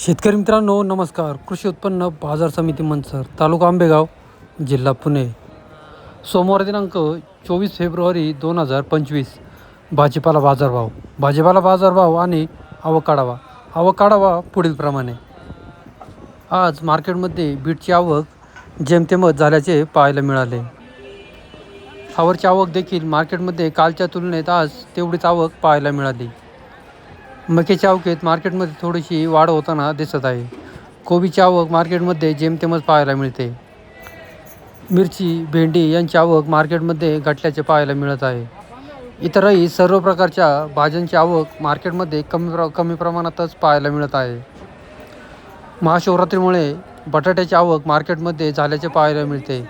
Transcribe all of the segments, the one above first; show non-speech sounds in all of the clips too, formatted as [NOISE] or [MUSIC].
शेतकरी मित्रांनो नमस्कार. कृषी उत्पन्न बाजार समिती मंचर तालुका आंबेगाव जिल्हा पुणे. सोमवार दिनांक चोवीस फेब्रुवारी दोन हजार पंचवीस भाजीपाला बाजारभाव. भाजीपाला बाजारभाव आणि आवक आढावा आवक आढावा पुढीलप्रमाणे आज मार्केटमध्ये बीटची आवक जेमतेमच झाल्याचे पाहायला मिळाले. फ्लावरची आवक देखील मार्केटमध्ये कालच्या तुलनेत आज तेवढीच आवक पाहायला मिळाली. मक्याच्या आवकेत मार्केटमध्ये थोडीशी वाढ होताना दिसत आहे. कोबीची आवक मार्केटमध्ये जेमतेमच पाहायला मिळते. मिरची भेंडी यांची आवक मार्केटमध्ये घटल्याचे पाहायला मिळत आहे. इतरही सर्व प्रकारच्या भाज्यांची आवक मार्केटमध्ये कमी प्र कमी प्रमाणातच पाहायला मिळत आहे. महाशिवरात्रीमुळे बटाट्याची आवक मार्केटमध्ये झाल्याचे पाहायला मिळते.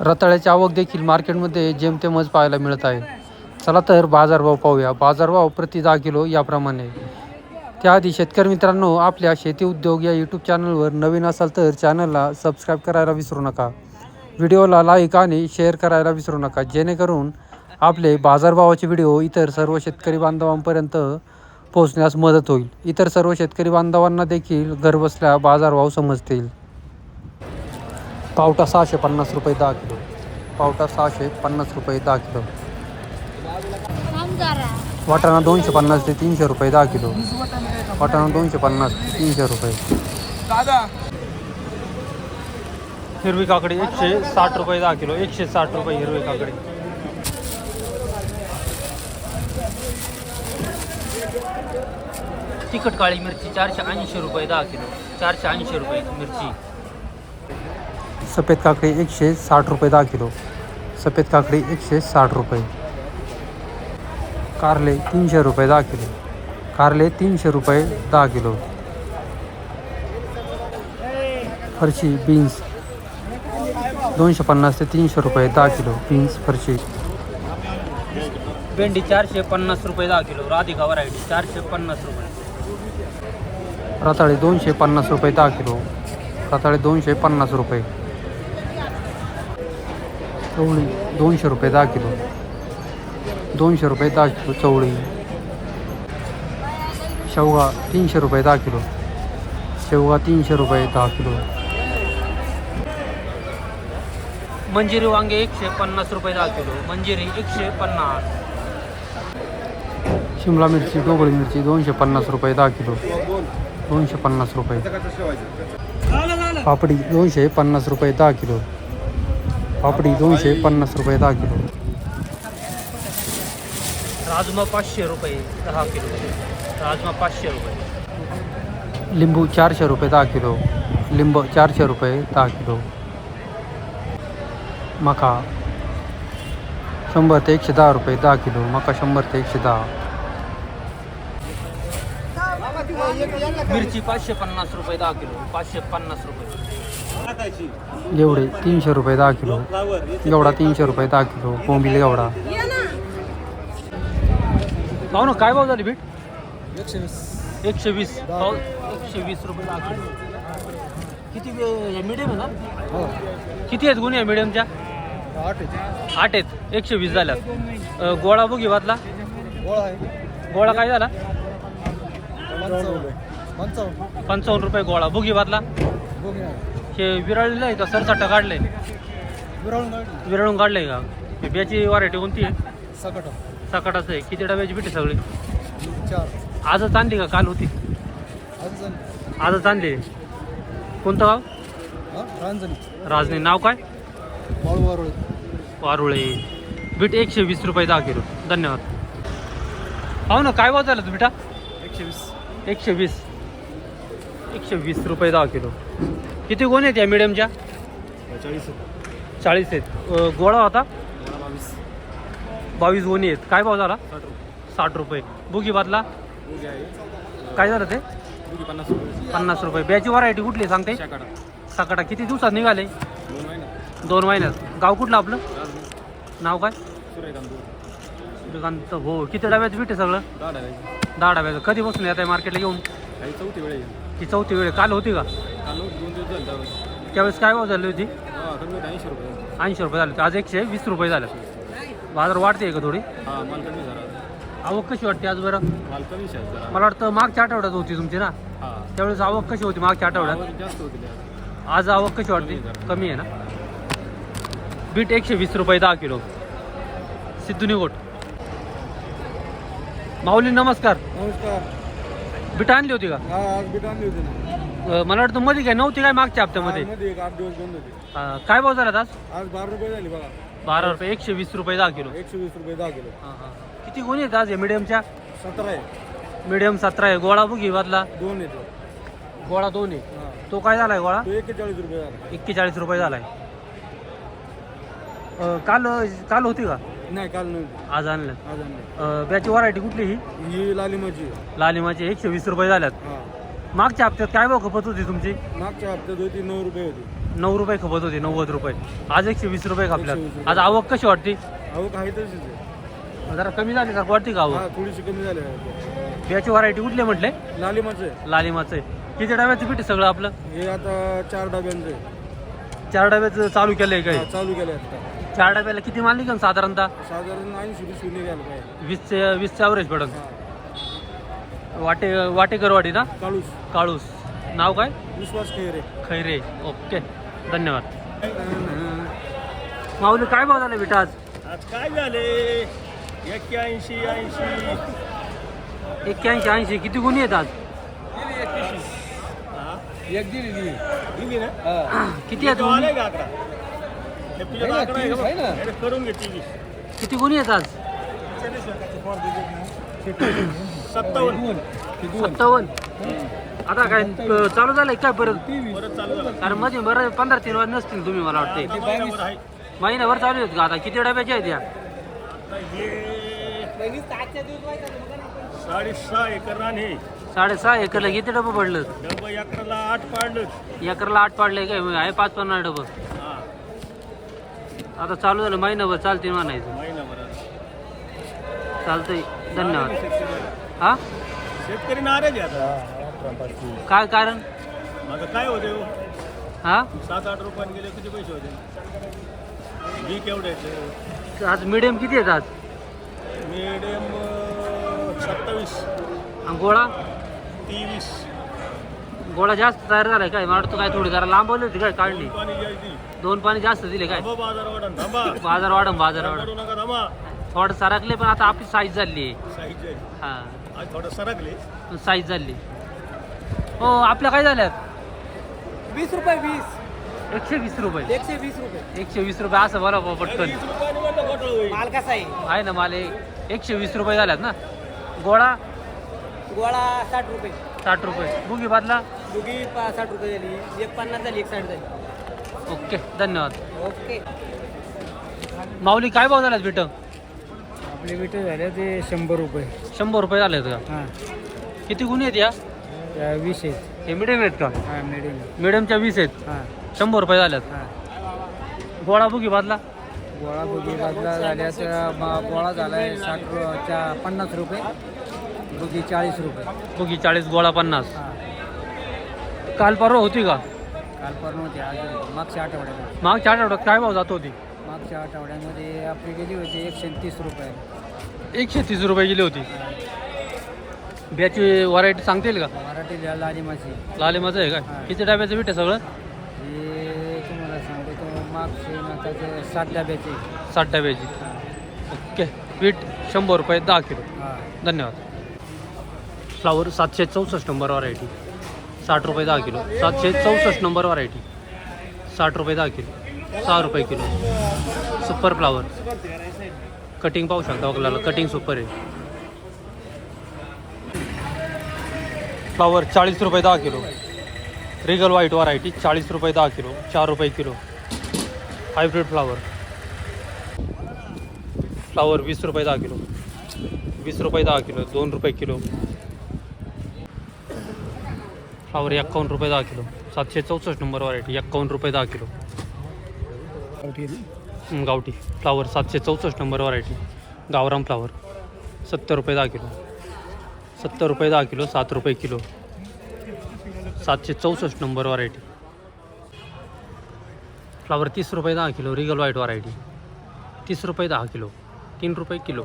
रताळ्याची आवक देखील मार्केटमध्ये जेमतेमच पाहायला मिळत आहे. चला तर बाजारभाव पाहूया. बाजारभाव प्रति दहा किलो याप्रमाणे. त्याआधी शेतकरी मित्रांनो आपल्या शेती उद्योग या यूट्यूब चॅनलवर नवीन असाल तर चॅनलला सबस्क्राईब करायला विसरू नका. व्हिडिओला लाईक आणि शेअर करायला विसरू नका. जेणेकरून आपले बाजारभावाचे व्हिडिओ इतर सर्व शेतकरी बांधवांपर्यंत पोहोचण्यास मदत होईल. इतर सर्व शेतकरी बांधवांना देखील घरबसल्या बाजारभाव समजतील. पावटा सहाशे पन्नास रुपये दहा किलो. पावटा सहाशे पन्नास रुपये दहा किलो. वाटाणा दोनशे पन्नास ते तीनशे रुपये दहा किलो. वाटाणा दोनशे पन्नास ते तीनशे रुपये. हिरवी काकडी एकशे साठ रुपये दहा किलो एकशे साठ रुपये हिरवी काकडी. तिखट काळी मिरची चारशे ऐंशी रुपये दहा किलो चारशे ऐंशी रुपये मिरची. सफेद काकडी एकशे साठ रुपये दहा किलो सफेद काकडी एकशे साठ रुपये. कारले तीनशे रुपये दहा किलो कारले तीनशे रुपये दहा किलो फरशी बीन्स दोनशे पन्नास ते तीनशे रुपये दहा किलो बीन्स फरशी. भेंडी चारशे पन्नास रुपये दहा किलो राधिका व्हरायटी चारशे पन्नास रुपये. रताळे दोनशे पन्नास रुपये दहा किलो रताळे दोनशे पन्नास रुपये. चवळी दोनशे रुपये दहा किलो दोनशे रुपये दहा किलो चवळी. शेवगा तीनशे रुपये दहा किलो. शेवगा तीनशे रुपये दहा किलो. मंजिरी वांगे एकशे पन्नास रुपये दहा किलो. मंजिरी एकशे पन्नास. शिमला मिरची डोबळी मिरची दोनशे पन्नास रुपये दहा किलो. दोनशे पन्नास रुपये. पापडी दोनशे पन्नास रुपये दहा किलो. पापडी दोनशे पन्नास रुपये दहा किलो. राजमा पाचशे रुपये दहा किलो. राजमा पाचशे रुपये. लिंबू चारशे रुपये दहा किलो. लिंब चारशे रुपये दहा किलो. मका शंभर ते एकशे दहा रुपये दहा किलो. मका शंभर ते एकशे दहा. मिरची पाचशे पन्नास रुपये दहा किलो. पाचशे पन्नास रुपये. एवढे तीनशे रुपये दहा किलो. एवढा तीनशे रुपये दहा किलो. बोंबिल एवढा. भाऊ ना काय भाव झाली बीट? एकशे वीस एकशे वीस भाऊ एकशे वीस रुपये किती मिडियम आहे ना? हो. किती आहेत गुन्हे मिडियमच्या आठ आहे आठ आहेत. एकशे वीस झाल्यात अ, गोळा बुगी वातला गोळा आहे. गोळा काय झाला? पंचावन्न. रुपये पंचावन्न. पंचावन्न रुपये गोळा. बुगी बघूया हे विरळलेलं आहे का? सरसट्टा काढलंय. विरळून विरळून काढलंय का? हे बियाची व्हरायटी कोणती आहे? सकट. सकाटाचं आहे. किती डब्याची पिठी सगळी? चार. आजच आणली का? काल होती. आजच आणली कोणतं गाव? हां? रांजणी. राजनी नाव काय? वारुळे. बीट एकशे वीस रुपये दहा किलो. धन्यवाद. पाहू ना काय भाव झालं तू बिटा? एकशे वीस. एकशे वीस. एकशे वीस रुपये दहा किलो. किती गोणे आहेत या मिडियमच्या चाळीस चाळीस आहेत. अ, गोळा होता? बावीस गोणी आहेत. काय भाव झाला? साठ रुपये. बुगी बादला? काय झालं ते? पन्नास रुपये. ब्याची व्हरायटी कुठली सांगते? सकाटा किती दिवसात निघाले? दोन महिने. दोन महिन्यात. गाव कुठलं आपलं? नाव काय? सूर्यकांत हो किती डब्याचं आहे सगळं? दहा डब्याचं. कधी बसून येत आहे मार्केटला घेऊन? काही चौथी वेळ ही चौथी वेळ. काल होती का? त्यावेळेस. काय भाव झाली होती? ऐंशी रुपये. ऐंशी रुपये झाले होते. आज एकशे वीस रुपये झाले. बाजार वाढते का थोडी? हां माल कमी झाला. आवक कशी वाटते आज बरं? माल कमी आहे जरा. मला वाटतं मागच्या आठवड्यात होती तुमची ना? हा. त्यावेळेस आवक कशी होती मागच्या आठवड्यात? आवक जास्त होती आज. आज आवक कशी वाटते? कमी आहे ना? बीट एकशे वीस रुपये दहा किलो. सिद्धू निगोट. माऊली नमस्कार. नमस्कार. बीट आणली होती का? हा आज बीट आणली होती ना. अं, मला वाटतं मध्ये काय नव्हती काय मागच्या हप्त्यामध्ये? मध्ये एक आठ दिवस बंद होती. अं, काय भाव झाला आज? आज बारा रुपये झाली बघा. बारा रुपये एकशे वीस रुपये दहा किलो. एकशे वीस रुपये दहा किलो. हां, हां. किती गुन्हे आहेत आज मिडियमच्या सतरा आहे. मिडियम सतरा आहे. गोळा बुगी बदला दोन येतो गोळा दोन आहे हा. तो काय झालाय गोळा? तो एक्केचाळीस रुपये झाला. एक्केचाळीस रुपये झालाय. अं, काल काल होती का? नाही काल नव्हती. आज आणलं. आज आणली. अं, व्हरायटी कुठली ही? ही लालिमाची आहे. लालिमाची एकशे वीस रुपये झाल्यात. हा. मागच्या हप्त्यात काय भाव खपत होती तुमची? मागच्या हप्त्यात होती नऊ रुपये होती. नऊ रुपये खपत होती नव्वद रुपये. आज एकशे वीस रुपये 120 खपल्यात रुपये. आज आवक कशी वाटते अहो काही तशीच आहे. जरा कमी झाली का? वाटते का आवक? हा थोडीशी कमी झाली आहे. ब्याची व्हरायटी कुठली म्हटले? लालिमाचं आहे. लालिमाचं आहे. किती डब्याचं पीठ आहे सगळं आपलं? हे आता चार डब्यांचं आहे. चार डब्याचं चालू केलंय हा, काय चालू केलं आता. चार डब्याला किती माल निघन साधारणतः? साधारण ऐंशी वीस निघायला पाहिजे. वीसचे वीसचे ॲव्हरेज पडन हा. वाटे वाटेकरवाडी ना? काळूस. काळूस. नाव काय? विश्वास खैरे. खैरे. ओके. धन्यवाद. माऊली काय भाव झाला बेटा आज? आज काय झाले? एक्क्याऐंशी ऐंशी. एक्क्याऐंशी ऐंशी. किती गुन्हे आहेत आज? एक दिली दिली दिली ना? किती आहेत गुन्हे करून घे टीव्ही किती गुन्हे आहेत आज? सत्तावन्न. सत्तावन्न. आता काय अं, चालू झालंय काय परत? परत चालू झाला. कारण मध्ये बरं पंधरा तीन वाज नसतील तुम्ही मला वाटते महिनाभर आहे. महिन्याभर चालू आहेत का आता? किती डब्याच्या आहेत या? हे साडेसहा एकर रान हे साडेसहा एकरला किती डबं पडलं? डबं एकराला आठ पाडलं. एकरला आठ पाडले काय? मग आहे पाच पन्नास डबं. हा. आता चालू झालं महिनाभर चालते म्हणायचं. महिनाभर चालतंय. धन्यवाद. हा? शेतकरी नाराज आहे आता. काय कारण? माझं काय होते हो? हा? सात आठ रुपयाने गेले किती पैसे होते? बी केवढे आज मिडियम किती आहेत आज? मिडियम सत्तावीस. गोळा? तेवीस. गोळा जास्त तयार झालाय काय? मला वाटतं काय थोडी जरा लांबवली होती काय काढली? दोन पाणी जास्त दिले. काय? बाजार वाढम [LAUGHS] बाजार वाढम थोडं सरकले पण आता आपली साईज झाली. आहे. हा. आज थोडं सरकले. साईज झाली. हो आपल्या काय झाल्यात? वीस रुपये वीस. एकशे वीस रुपये. एकशे वीस रुपये. एकशे वीस रुपये असं बरं बुवा पटकन. वीस रुपयाने म्हणलं घोटाळं होईल. माल कसा आहे? आहे ना मला एकशे वीस रुपये झाल्यात ना? गोळा? गोळा साठ रुपये. साठ रुपये. बुगी बादला? दुगी पा साठ रुपये झाली. एक पन्नास झाली एक साठ झाली. ओके धन्यवाद. ओके. माऊली काय भाव झाल्यात बेट? आपले विटे झाले ते शंभर रुपये. शंभर रुपये झालेत का? हां. किती गुन्हे आहेत या? त्या वीस आहेत. हे मिडियम आहेत का? हां मिडियम मिडियमच्या वीस आहेत. हां. शंभर रुपये झाल्यात हां. गोळा बुगी बादला? गोळा बुगी बदला झाल्यास म- गोळा झाला आहे साठ रु- चा पन्नास रुपये. बुगी चाळीस रुपये. बुगी चाळीस गोळा पन्नास. हां. काल परवा होती का? काल परवा होती आज मागच्या आठवड्यात मागच्या आठवड्यात काय भाव जात होती? मागच्या आठवड्यामध्ये आपली गेली होती एकशे तीस रुपये. एकशे तीस रुपये गेली होती. ब्याची व्हरायटी सांगता येईल का? मराठी लालिमाची. लाले माझं आहे हा. का किती डब्याचं बीट आहे सगळं? हे तुम्हाला सांगतो तो मागचे नाताचे सात डब्याचे. साठ डब्याची. ओके. बीट शंभर रुपये दहा किलो. हां. धन्यवाद. फ्लावर सातशे चौसष्ट नंबर व्हरायटी साठ रुपये दहा किलो. सातशे चौसष्ट नंबर व्हरायटी साठ रुपये दहा किलो. सहा रुपये किलो. सुपर फ्लावर कटिंग पाहू शकता आपल्याला. कटिंग सुपर आहे. फ्लावर चाळीस रुपये दहा किलो. रिगल व्हाईट व्हरायटी चाळीस रुपये दहा किलो. चार रुपये किलो. हायब्रिड फ्लावर फ्लावर वीस रुपये दहा किलो. वीस रुपये दहा किलो. दोन रुपये किलो. फ्लावर एक्कावन्न रुपये दहा किलो. सातशे चौसष्ट नंबर व्हरायटी एक्कावन्न रुपये दहा किलो. गावठी फ्लावर सातशे चौसष्ट नंबर व्हरायटी गावराम फ्लावर सत्तर रुपये दहा किलो. सत्तर रुपये दहा किलो सात रुपये किलो. सातशे चौसष्ट नंबर व्हरायटी फ्लावर तीस रुपये दहा किलो रिगल व्हाईट व्हरायटी तीस रुपये दहा किलो तीन रुपये kilo.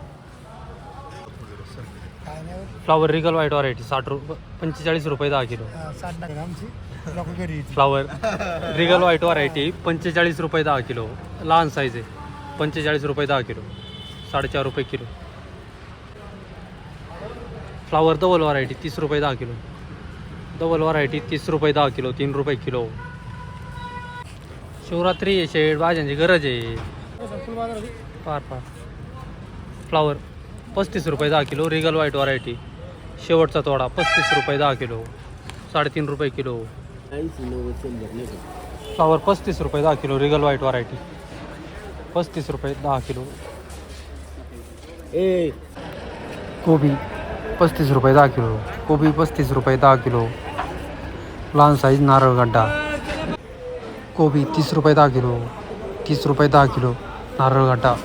Flower regal white variety साठ रुपये पंचेचाळीस रुपये दहा kilo. Flower regal white variety पंचेचाळीस रुपये दहा किलो. लहान साईज आहे. पंचेचाळीस रुपये दहा किलो. साडेचार रुपये किलो. फ्लावर डबल व्हरायटी तीस रुपये दहा किलो. डबल व्हरायटी तीस रुपये दहा किलो तीन रुपये किलो. शिवरात्री आहे शेड भाज्यांची गरज आहे. पार पार. फ्लावर पस्तीस रुपये दहा किलो. रिगल व्हाईट व्हरायटी शेवटचा तोडा पस्तीस रुपये दहा किलो. साडेतीन रुपये किलो. फ्लावर पस्तीस रुपये दहा किलो रिगल व्हाईट व्हरायटी पस्तीस रुपये दहा किलो. कोबी पस्तीस रुपये दहा किलो. कोबी पस्तीस रुपये दहा किलो. लहान साईज नारळ गड्डा. कोबी तीस रुपये दहा किलो. तीस रुपये दहा किलो. नारळ गड्डा.